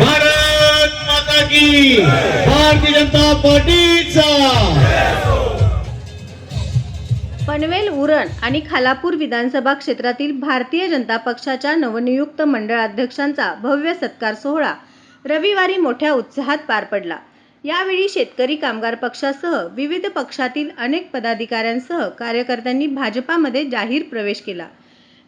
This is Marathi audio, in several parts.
भारत माता की भारतीय जनता पार्टीचा. पनवेल उरण आणि खालापूर विधानसभा क्षेत्रातील भारतीय जनता पक्षाच्या नवनियुक्त मंडळाध्यक्षांचा भव्य सत्कार सोहळा रविवारी मोठ्या उत्साहात पार पडला. यावेळी शेतकरी कामगार पक्षासह विविध पक्षातील अनेक पदाधिकाऱ्यांसह कार्यकर्त्यांनी भाजपामध्ये जाहीर प्रवेश केला.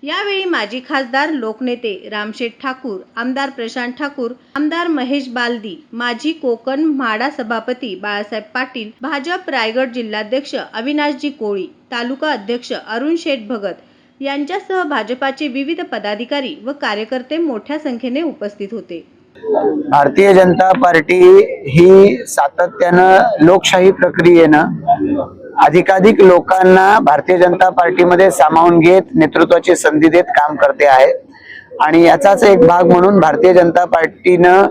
यावेळी माजी खासदार लोकनेते रामशेठ ठाकूर आमदार प्रशांत ठाकूर आमदार महेश बालदी माजी कोकण म्हाडा सभापती बाळासाहेब पाटील भाजप रायगड जिल्हाध्यक्ष अविनाशजी कोळी तालुका अध्यक्ष अरुण शेठ भगत यांच्यासह भाजपाचे विविध पदाधिकारी व कार्यकर्ते मोठ्या संख्येने उपस्थित होते. भारतीय जनता पार्टी ही सातत्यानं लोकशाही प्रक्रियेनं अधिकाधिक लोकांना भारतीय जनता पार्टीमध्ये सामावून घेत नेतृत्वाची संधी देत काम करते आहे. आणि याचाच एक भाग म्हणून भारतीय जनता पार्टीनं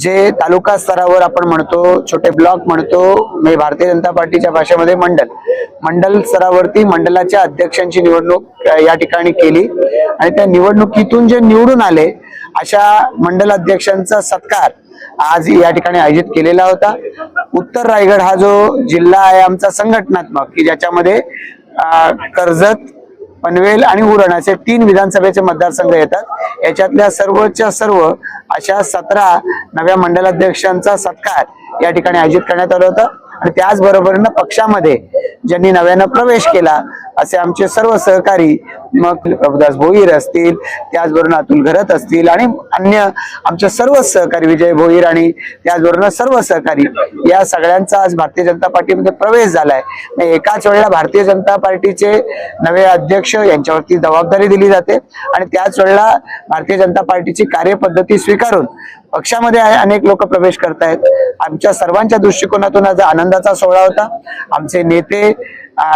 जे तालुका स्तरावर आपण म्हणतो छोटे ब्लॉक म्हणतो म्हणजे भारतीय जनता पार्टीच्या भाषेमध्ये मंडल. मंडल स्तरावरती मंडलाच्या अध्यक्षांची निवडणूक या ठिकाणी केली. आणि त्या निवडणुकीतून जे निवडून आले अशा मंडल अध्यक्षांचा सत्कार आज या ठिकाणी आयोजित केलेला होता. उत्तर रायगड हा जो जिल्हा आहे आमचा संघटनात्मक की ज्याच्यामध्ये कर्जत पनवेल आणि उरण असे तीन विधानसभेचे मतदारसंघ येतात. याच्यातल्या सर्वच्या सर्व अशा सतरा नव्या मंडलाध्यक्षांचा सत्कार या ठिकाणी आयोजित करण्यात आला होता. आणि त्याचबरोबरीनं पक्षामध्ये ज्यांनी नव्यानं प्रवेश केला असे आमचे सर्व सहकारी मग प्रभुदास भोईर असतील त्याचबरोबर अतुल घरत असतील आणि अन्य आमचे सर्व सहकारी विजय भोईर आणि त्याचबरोबर सर्व सहकारी. या सगळ्यांचा आज भारतीय जनता पार्टीमध्ये प्रवेश झालाय. एकाच वेळेला भारतीय जनता पार्टीचे नवे अध्यक्ष यांच्यावरती जबाबदारी दिली जाते. आणि त्याच वेळेला भारतीय जनता पार्टीची कार्यपद्धती स्वीकारून पक्षामध्ये अनेक लोक प्रवेश करतायत. आमच्या सर्वांच्या दृष्टिकोनातून आज आनंदाचा सोहळा होता. आमचे नेते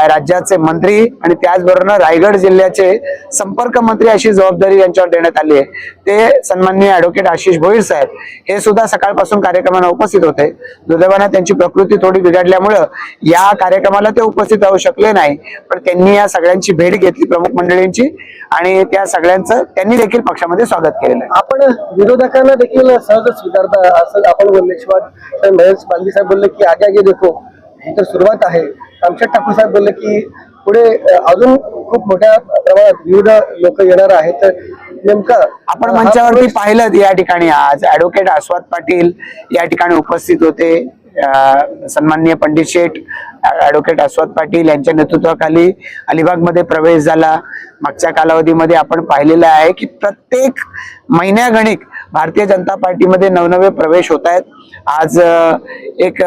राज्याचे मंत्री आणि त्याचबरोबर रायगड जिल्ह्याचे संपर्क मंत्री अशी जबाबदारी यांच्यावर देण्यात आली आहे. ते सन्माननीय ऍडव्होकेट आशिष भोईर साहेब हे सुद्धा सकाळपासून कार्यक्रमाला उपस्थित होते. दुर्दैवाने त्यांची प्रकृती थोडी बिघडल्यामुळं या कार्यक्रमाला ते उपस्थित राहू शकले नाही. पण त्यांनी या सगळ्यांची भेट घेतली प्रमुख मंडळींची आणि त्या सगळ्यांचं त्यांनी देखील पक्षामध्ये स्वागत केलेलं आहे. आपण विरोधकांना देखील सहज स्वीकारता असं आपण बोलले. शिवाय महेश बालदी साहेब बोलले की आगे आगे देखो. ही तर सुरुवात आहे. रामशेठ ठाकूर साहेब बोलले की पुढे अजून खूप मोठ्या प्रमाणात विविध लोक येणार आहेत. तर नेमकं आपण मंचावरती पाहिलं या ठिकाणी आज. ऍडव्होकेट आस्वाद पाटील या ठिकाणी उपस्थित होते. अं, सन्माननीय पंडित शेठ ऍडव्होकेट आस्वाद पाटील यांच्या नेतृत्वाखाली अलिबागमध्ये प्रवेश झाला. मागच्या कालावधीमध्ये आपण पाहिलेलं आहे की प्रत्येक महिन्यागणिक भारतीय जनता पार्टीमध्ये नवनवे प्रवेश होत आहेत. आज एक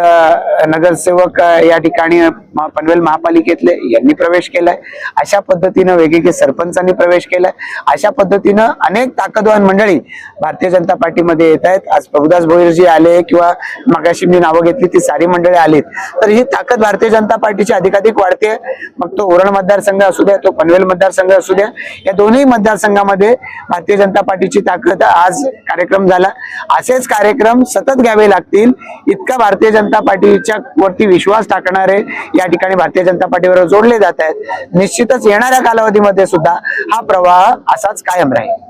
नगरसेवक या ठिकाणी पनवेल महापालिकेतले यांनी प्रवेश केलाय. अशा पद्धतीनं वेगवेगळे सरपंचांनी प्रवेश केलाय. अशा पद्धतीनं अनेक ताकदवान मंडळी भारतीय जनता पार्टीमध्ये येत आहेत. आज प्रभुदास भोईरजी आले किंवा मगाशी मी नावं घेतली ती सारी मंडळी आलीत. तर ही ताकद भारतीय जनता पार्टीची अधिकाधिक वाढते. मग तो ओरण मतदारसंघ असू द्या तो पनवेल मतदारसंघ असू द्या या दोन्ही मतदारसंघामध्ये भारतीय जनता पार्टीची ताकद आज कार्यक्रम झाला. असेच कार्यक्रम सतत घ्यावे लागतील. इतका भारतीय जनता पार्टीच्या वरती विश्वास टाकणारे या ठिकाणी भारतीय जनता पार्टीवर जोडले जात आहेत. निश्चितच येणाऱ्या कालावधीमध्ये सुद्धा हा प्रवाह असाच कायम राहील.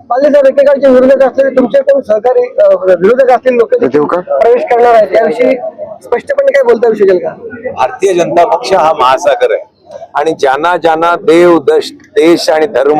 एकेकाळचे विरोधक असलेले तुमचे कोण सहकारी विरोधक असलेले लोक प्रवेश करणार आहेत त्याविषयी स्पष्टपणे काय बोलता येऊ शकेल का? भारतीय जनता पक्ष हा महासागर आहे. आणि ज्यांना ज्यांना देव दश देश आणि धर्म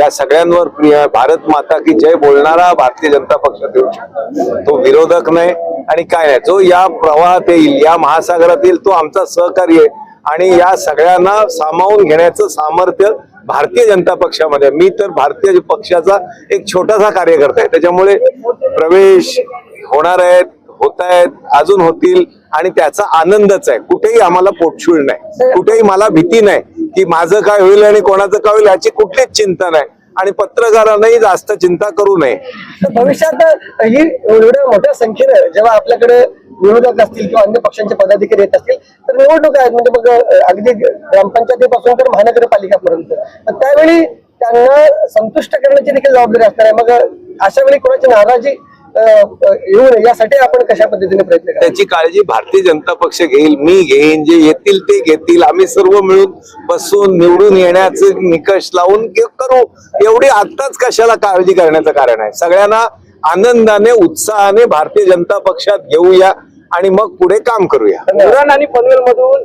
या सगळ्यांवर प्रिय. भारत माता की जय बोलणारा भारतीय जनता पक्ष देऊ शकतो. तो विरोधक नाही आणि काय नाही जो या प्रवाहात येईल या महासागरात येईल तो आमचा सहकारी आहे. आणि या सगळ्यांना सामावून घेण्याचं सामर्थ्य भारतीय जनता पक्षामध्ये. मी तर भारतीय पक्षाचा एक छोटासा कार्यकर्ता आहे. त्याच्यामुळे प्रवेश होणार आहेत होत आहेत अजून होतील आणि त्याचा आनंदच आहे. कुठेही आम्हाला पोटशूळ नाही. कुठेही मला भीती नाही की माझं काय होईल आणि कोणाचं काय होईल याची कुठलीच चिंता नाही. आणि पत्रकारांनाही जास्त चिंता करू नये. तर भविष्यात ही एवढ्या मोठ्या संख्येनं जेव्हा आपल्याकडे विरोधक असतील किंवा अन्य पक्षांचे पदाधिकारी येत असतील तर निवडणूक आहेत. म्हणजे मग अगदी ग्रामपंचायतीपासून तर महानगरपालिकापर्यंत. त्यावेळी त्यांना संतुष्ट करण्याची देखील जबाबदारी असणार आहे. मग अशा वेळी कोणाची नाराजी येऊ नये यासाठी आपण कशा पद्धतीने प्रयत्न करा त्याची काळजी भारतीय जनता पक्ष घेईल मी घेईन जे येतील ते घेतील. आम्ही सर्व मिळून बसून निवडून येण्याचे निकष लावून के- करू. एवढी आत्ताच कशाला काळजी करण्याचं कारण आहे? सगळ्यांना आनंदाने उत्साहाने भारतीय जनता पक्षात घेऊया आणि मग पुढे काम करूया. उरण आणि पनवेल मधून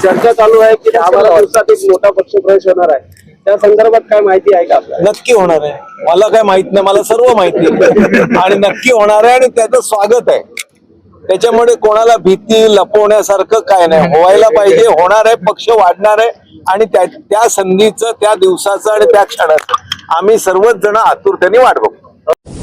चर्चा चालू आहे की दहा बारा दिवसात एक मोठा पक्ष प्रवेश होणार आहे. त्या संदर्भात काय माहिती आहे का नक्की होणार आहे. मला काय माहीत नाही मला सर्व माहिती आणि नक्की होणार आहे आणि त्याचं स्वागत आहे. त्याच्यामुळे कोणाला भीती लपवण्यासारखं काय नाही. व्हायला पाहिजे होणार आहे पक्ष वाढणार आहे. आणि त्या त्या संधीचं त्या दिवसाचं आणि त्या क्षणाचं आम्ही सर्वच जण आतुरतेने वाट बघतो.